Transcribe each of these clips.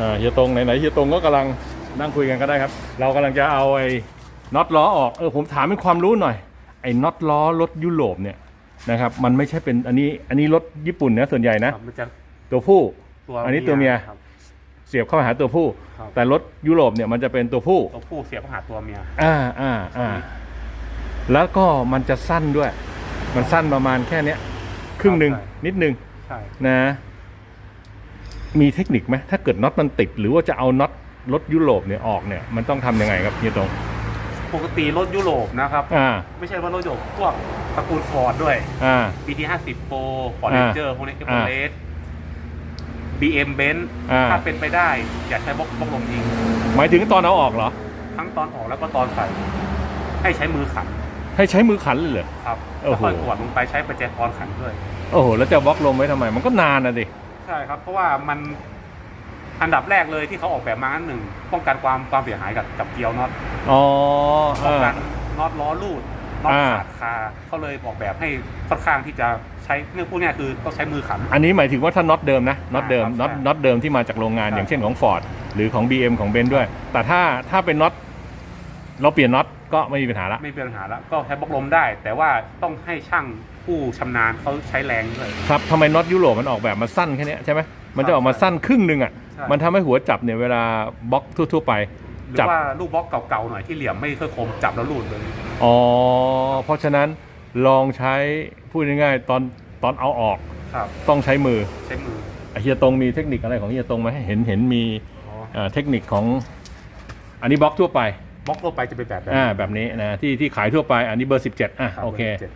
อ่าเฮียตรงไหนๆเฮียตรงก็กำลังนั่งคุยกันก็ได้ครับ เรากำลังจะเอาไอ้น็อตล้อออกเออผมถามเป็นความรู้หน่อย ไอ้น็อตล้อรถยุโรปเนี่ยนะครับมันไม่ใช่เป็นอันนี้อันนี้รถญี่ปุ่นนะส่วนใหญ่นะครับมันจะตัวผู้ตัวอันนี้ตัวเมียครับเสียบเข้าหาตัวผู้ครับแต่รถยุโรปเนี่ยมันจะเป็นตัวผู้ตัวผู้เสียบเข้าหาตัวเมียอ่าอ่าอ่าแล้วก็มันจะสั้นด้วย มันสั้นประมาณแค่เนี้ย ครึ่งหนึ่งนิดนึงใช่นะ มีเทคนิคไหมถ้าเกิดน็อตมันติด หรือว่าจะเอาน็อตรถยุโรปเนี่ยออกเนี่ยมันต้องทำยังไงครับเฮียตรง ปกติรถยุโรปนะครับ อ่า ไม่ใช่ว่ารถยุโรปพวกตระกูลฟอร์ดด้วย อ่า BT 50 Pro Ford อ่า Ranger พวกนี้เอเวอเรส BM Benz อ่า ถ้าเป็นไปได้ อย่าใช้บล็อกบล็อกลมยิง หมายถึงตอนเอาออกเหรอ ทั้งตอนออกแล้วก็ตอนใส่ ให้ใช้มือขันให้ใช้มือขันเลยเหรอ ครับโอ้แล้วโห ค่อยกดลงไปใช้ประแจกรขันด้วย โอ้โห แล้วจะบล็อกลมไว้ทำไม มันก็นานนะดิ ใช่ครับ เพราะว่ามันอันดับแรกเลยที่เขาออกแบบมาอันหนึ่งป้องกันความความเสียหายกับกับเกลียวน็อตอ๋อป้องอ่ากันน็อตล้อลูดน็อตอ่าขาดคาเขาเลยออกแบบให้ค่อนข้างที่จะใช้เรื่องพวกเนี้ยคือต้องใช้มือขัน อันนี้หมายถึงว่าถ้าน็อตเดิมนะน็อตเดิมครับน็อตใช่น็อตเดิมที่มาจากโรงงานครับอย่างเช่นของ Ford หรือของ BM ของเบนด้วย แต่ถ้าถ้าเป็นน็อตเราเปลี่ยนน็อต ก็ไม่มีปัญหาละ ไม่เป็นปัญหาแล้วก็ใช้บล็อกลมได้ แต่ว่าต้องให้ช่างผู้ชำนาญเขาใช้แรงด้วย ครับทำไมน็อตยุโรปมันออกแบบมาสั้นแค่เนี้ยใช่ไหมมันจะออกมาสั้นครึ่งหนึ่งอะ ใช่ มันทำให้หัวจับเนี่ยเวลาบล็อกทั่วๆไป หรืจับ อว่าลูกบล็อกเก่าๆหน่อยที่เหลี่ยมไม่ค่อยคมจับแล้วลูดเลย อ๋อ เพราะฉะนั้นลองใช้พูดง่ายๆตอนตอนเอาออกครับ ต้องใช้มือใช้มือเฮียตรงมีเทคนิคอะไรของเฮียตรงไหมเห็นเห็นมีอ๋อเอ่อเทคนิคของอันนี้บล็อกทั่วไป บล็อกทั่วไปจะเป็นแบบแบบอ่าแบบนี้นะที่ที่ขายทั่วไปอันนี้เบอร์ 17อะรับโอเคบร์จ็ด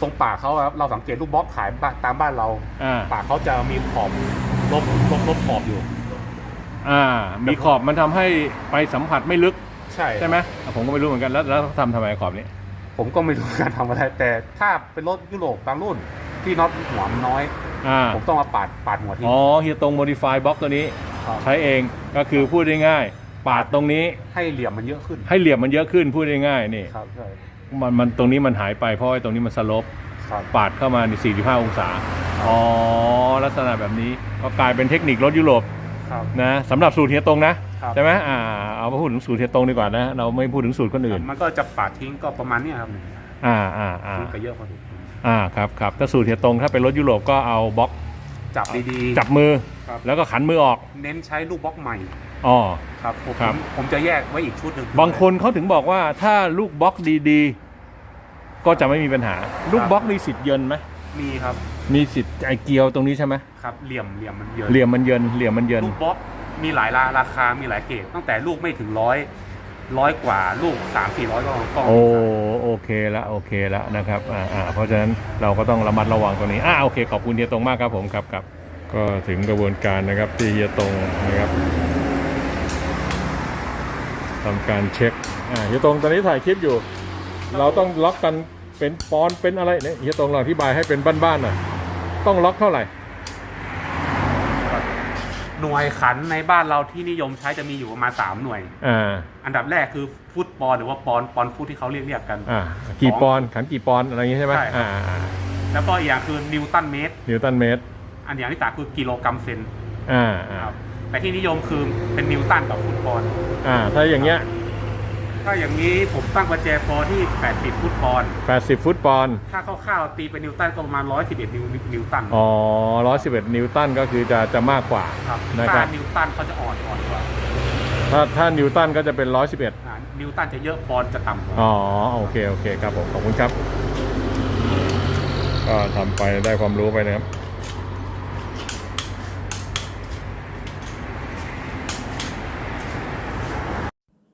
ตรงปากเขาครับเราสังเกตลูกบล็อกขายบ้านตามบ้านเราอ่าปากเขาจะมีขอบลบลบลบขอบอยู่ อ่า มีขอบมันทำให้ไปสัมผัสไม่ลึก ใช่ใช่ไหมอะผมก็ไม่รู้เหมือนกันแล้วแล้วทำทำไมขอบนี้ ผมก็ไม่รู้การทำอะไร แต่ถ้าเป็นรถยุโรปบางรุ่นที่น็อตหัวมันน้อยอ่าผมต้องมาปาดปาดหัวทิ้งอ๋อเฮียตรง modify บล็อกตัวนี้ครับใช้เองก็คือพูดได้ง่ายๆ ปาดตรงนี้ให้เหลี่ยมมันเยอะขึ้นให้เหลี่ยมมันเยอะขึ้นพูดได้ง่ายๆนี่ครับใช่มันมันตรงนี้มันหายไปเพราะไอ้ตรงนี้มันสลบครับปาดเข้ามาใน45 องศาอ๋อลักษณะแบบนี้ก็กลายเป็นเทคนิครถยุโรปครับ นะสำหรับสูตรเฮียตรงนะ ครับ ใช่ไหมอ่าเอามาพูดถึงสูตรเฮียตรงดีกว่านะ เราไม่พูดถึงสูตรคนอื่น มันก็จะปาดทิ้งก็ประมาณเนี้ยครับอ่าอ่าอ่าทิ้งก็เยอะพอดีอ่าครับครับถ้าสูตรเฮียตรงถ้าเป็นรถยุโรปก็เอาบล็อกจับดีๆจับมือ ครับ แล้วก็ขันมือออกเน้นใช้ลูกบล็อกใหม่อ๋อ ครับผมครับ ผมจะแยกไว้อีกชุดหนึ่งบางคนเขาถึงบอกว่าถ้าลูกบล็อกดีๆ ก็จะไม่มีปัญหา ลูกบล็อกมีสิทธิ์เยินไหมมีครับมีสิทธิ์ไอเกียวตรงนี้ใช่ไหมครับเหลี่ยมเหลี่ยมมันเยอะเหลี่ยมมันเยินเหลี่ยมมันเยินลูกบล็อกมีหลายราราคา มีหลายเกรดตั้งแต่ลูกไม่ถึงร้อยร้อยกว่าลูกสามสี่ร้อยก็ก็โอ้โอเคแล้วโอเคแล้วนะครับอ่าอ่าเพราะฉะนั้นเราก็ต้องระมัดระวังตัวนี้อ่าโอเคขอบคุณเฮียตรงมากครับผมครับครับ ก็ถึงกระบวนการนะครับที่เฮียตรงนะครับทำการเช็คอ่าเฮียตรงตอนนี้ถ่ายคลิปอยู่ เราต้องล็อกกันเป็นปอนด์เป็นอะไรเนี่ยเฮียตรงเราอธิบายให้เป็นบ้านๆหน่อยต้องล็อกเท่าไหร่ หน่วยขันในบ้านเราที่นิยมใช้จะมีอยู่ประมาณสามหน่วย อ่า อันดับแรกคือฟุตบอลหรือว่าปอนด์ปอนด์ฟุตที่เขาเรียกเรียกกัน อ่า กี่ปอนด์ขันกี่ปอนด์อะไรอย่างงี้ใช่ไหมใช่ครับอ่าอ่าแล้วก็อีกอย่างคือนิวตันเมตร นิวตันเมตร อันอย่างที่สามคือกิโลกรัมเซนอ่าอ่าครับแต่ที่นิยมคือเป็นนิวตันกับฟุตบอลอ่า ถ้าอย่างเงี้ยถ้าอย่างนี้ผมตั้งประแจพอที่ 80 ฟุตบอล80 ฟุตปอนด์ถ้าคร่าวๆตีเป็นนิวตันก็ประมาณ 111 นิวนิวตันอ๋อ111 นิวตันก็คือจะจะมากกว่า ครับนะคถ้ารับนิวตันเขาจะอ่อนอ่อนกว่าถ้าถ้านิวตันก็จะเป็น 111 อ่านิวตันจะเยอะปอนด์จะต่ำกว่า อ๋อ โอเค โอเค ครับผม ขอบคุณครับ ก็ทำไปได้ความรู้ไปนะครับ